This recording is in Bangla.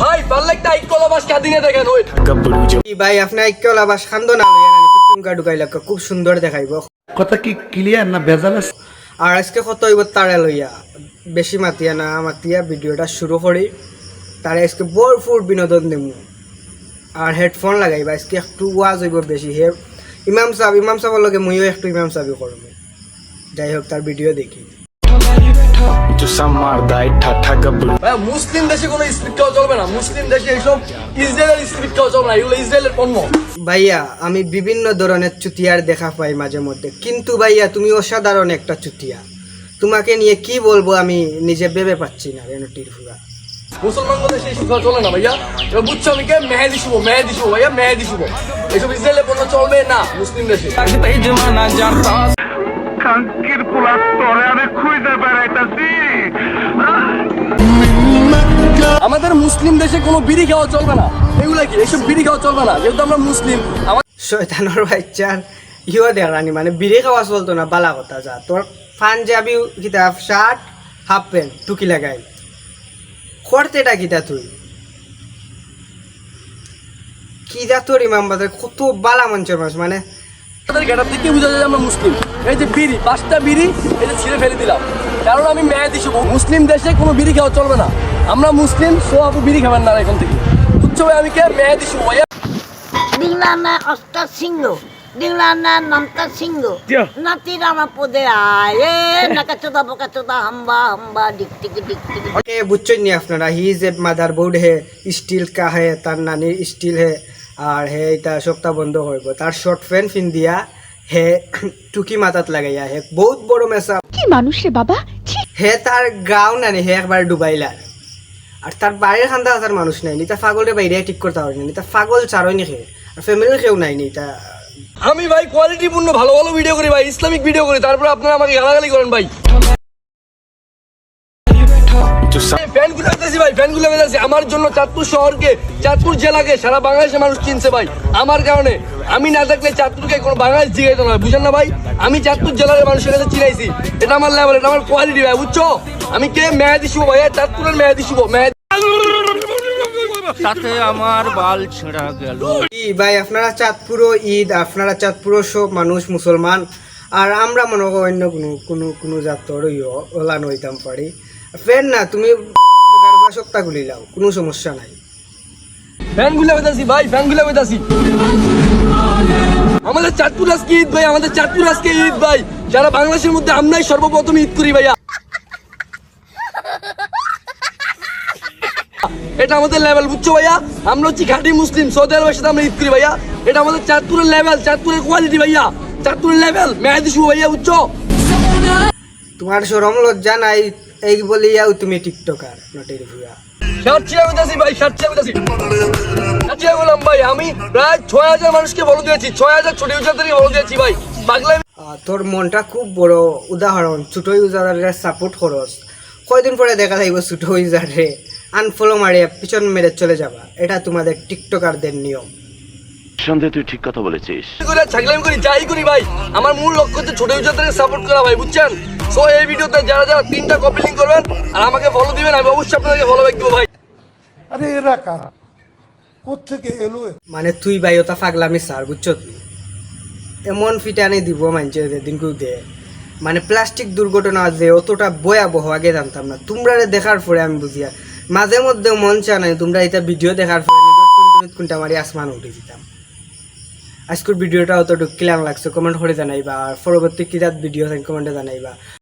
ভাই পারলে একটা আইক কলাবাস কাদিনে দেখেন ওই। ভাই আপনি কেউ আবার সান্দ না লইয়া ঢুকাইলা খুব সুন্দর দেখাইব। কথা কি ক্লিয়ার না আছে? আর আজকে কত হইব তারে লইয়া? বেশি মাতিয়া না মাতিয়া ভিডিওটা শুরু করি। তারে আজকে ভরপুর বিনোদন দেবো আর হেডফোন লাগাইবা আজকে একটু ওয়াজ হইব বেশি। হে ইমাম সাহেব ইমাম সাহেবের লগে মইও একটু ইমাম সাহেব করব যাই হোক তার ভিডিও দেখি। মুসলিম দেশে কোনো স্পিড চলবে না। মুসলিম দেশে এইসব ইসরায়েলের স্পিড চলবে না। এগুলো ইসরায়েলের পণ্য। ভাইয়া আমি বিভিন্ন ধরনের চুতিয়ার দেখা পাই মাঝে মধ্যে। কিন্তু ভাইয়া তুমি অসাধারণ একটা চুতিয়া। তোমাকে নিয়ে কি বলব আমি নিজে ভেবে পাচ্ছি না রেনুটির ফুরা। মুসলমান মধ্যে সেই শিক্ষা চলে না ভাইয়া? এবার বুঝছ আমি কে? মেহেদি শুভ মেহেদি শুভ ভাইয়া মেহেদি শুভ। এইসব ইসরায়েলের পণ্য চলবে না মুসলিম দেশে। খাঙ্কির পোলা আমাদের মুসলিম দেশে কোনো বিড়ি খাওয়া চলবে না। এগুলা কি? এইসব বিড়ি খাওয়া চলবে না যেহেতু আমরা মুসলিম। বাচ্চার দেখানি মানে বিড়ি খাওয়া চলতো না বালা কথা যা। তোর পাঞ্জাবি কিতাব শার্ট হাফ প্যান্ট টুকি লাগাই। করতেটা কিতা তুই? কিতা তোর ইমাম কত বালা মঞ্চের মানুষ মানে গেটার বোঝা যায় আমরা মুসলিম। এই যে বিড়ি পাঁচটা বিড়ি এই যে ছিঁড়ে ফেলে দিলাম। কারণ আমি মেয়াদি শুভ মুসলিম দেশে কোনো বিড়ি খাওয়া চলবে না। আমরা মুসলিম সো আপু বিড়ি খাবেন না এখন থেকে। বুঝছ ভাই আমি কে? মেয়াদি শুভ ভাইয়া Dinglana Osta Singo. Dinglana Namta Singo. Natirama Pode Aye. Nakachuda Bokachuda Hamba Hamba Dik Tik Dik Tik. Okay বুঝছেন নি আপনারা? He is a mother board he still কা হে তার নানি স্টিল হে। আর হে এটা সপ্তাহ বন্ধ হইব। তার শর্ট ফ্যান ফিন দিয়া হে টুকি মাথাত লাগাইয়া হে বহুত বড় মেসা কি মানুষ রে বাবা? হে তার গাও নানি হে একবার ডুবাইলা আর তার বাইরের খান্দা আসার মানুষ নাই নিতা ফাগলের বাইরে ঠিক করতে পারেনি নিতা ফাগল চারই নি খে আর ফ্যামিলির কেউ নাই নিতা আমি ভাই কোয়ালিটিপূর্ণ ভালো ভালো ভিডিও করি ভাই ইসলামিক ভিডিও করি তারপরে আপনারা আমাকে গালাগালি করেন ভাই। বেঁধেছি ভাই বেঁধেছি। আমার জন্য চাঁদপুর শহরকে চাঁদপুর জেলাকে সারা বাংলাদেশের মানুষ চিনছে ভাই। আমার কারণে আমি না থাকলে চাঁদপুরকে কোনো বাংলাদেশ না বুঝেন না ভাই? আমি চাঁদপুর জেলার মানুষের কাছে চিনাইছি। এটা আমার লেভেল এটা আমার কোয়ালিটি ভাই বুঝছ? আমি কে? মেয়াদি শুভ ভাই চাঁদপুরের মেয়াদি শুভ মেয়াদি তাতে আমার বাল ছেঁড়া গেল। ভাই আপনারা চাঁদপুরও ঈদ আপনারা চাঁদপুরও সব মানুষ মুসলমান। আর আমরা মনে করি অন্য কোনো কোনো কোনো জাতর ওলান হইতাম পারি। ফের না তুমি সপ্তাহ গুলি লাও কোনো সমস্যা নাই। ফ্যানগুলো বেঁধেছি ভাই ফ্যানগুলো বেঁধেছি আমাদের চাঁদপুর আজকে ঈদ ভাই আমাদের চাঁদপুর আজকে ঈদ ভাই। যারা বাংলাদেশের মধ্যে আমরাই সর্বপ্রথম ঈদ করি ভাইয়া। এটা আমাদের লেভেল বুঝছ ভাইয়া? আমরা হচ্ছি ঘাটি মুসলিম সৌদি আরবের সাথে আমরা ঈদ করি ভাইয়া। এটা আমাদের চাঁদপুরের লেভেল চাঁদপুরের কোয়ালিটি ভাইয়া। চাঁদপুরের লেভেল মেয়াদি ভাইয়া বুঝছ? তোমার সরম লজ্জা নাই এই বলিয়াও তুমি টিকটকার নটের ভুয়া। আমি প্রায় ছয় হাজার মানুষকে বলে দিয়েছি ছয় হাজার ছোট ইউজারদেরকে বলে দিয়েছি ভাই। পাগলামি তোর মনটা খুব বড় উদাহরণ ছোট ইউজারের সাপোর্ট খরচ কয়দিন পরে দেখা যাইব ছোট ইউজারে আনফলো মারিয়ে পিছন মেরে চলে যাবা। এটা তোমাদের টিকটকারদের নিয়ম। সন্দেহ তুই ঠিক কথা বলেছিস। ছাগলামি করি যাই করি ভাই। আমার মূল লক্ষ্য হচ্ছে ছোট ইউজারদেরকে সাপোর্ট করা ভাই বুঝছেন? সো এই ভিডিওতে যারা যারা তিনটা কপি লিঙ্ক করবেন আর আমাকে ফলো দিবেন আমি অবশ্যই আপনাদেরকে ফলো ব্যাক দেবো ভাই। আরে এরা কারা? কোথেকে এলো মানে তুই ভাই ওটা পাগলামি স্যার বুঝছ তুই এমন ফিটানি দিব মানছে দিন কেউ দে। মানে প্লাস্টিক দুর্ঘটনা যে অতটা ভয়াবহ আগে জানতাম না। তোমরা দেখার পরে আমি বুঝিয়া মাঝে মধ্যে মন চা নাই তোমরা এটা ভিডিও দেখার পরে কোনটা মারি আসমান উঠে দিতাম আজকের ভিডিওটা অতটুকু কিলাম লাগছে কমেন্ট করে জানাইবা। আর পরবর্তী কিরাত ভিডিও কমেন্টে জানাইবা।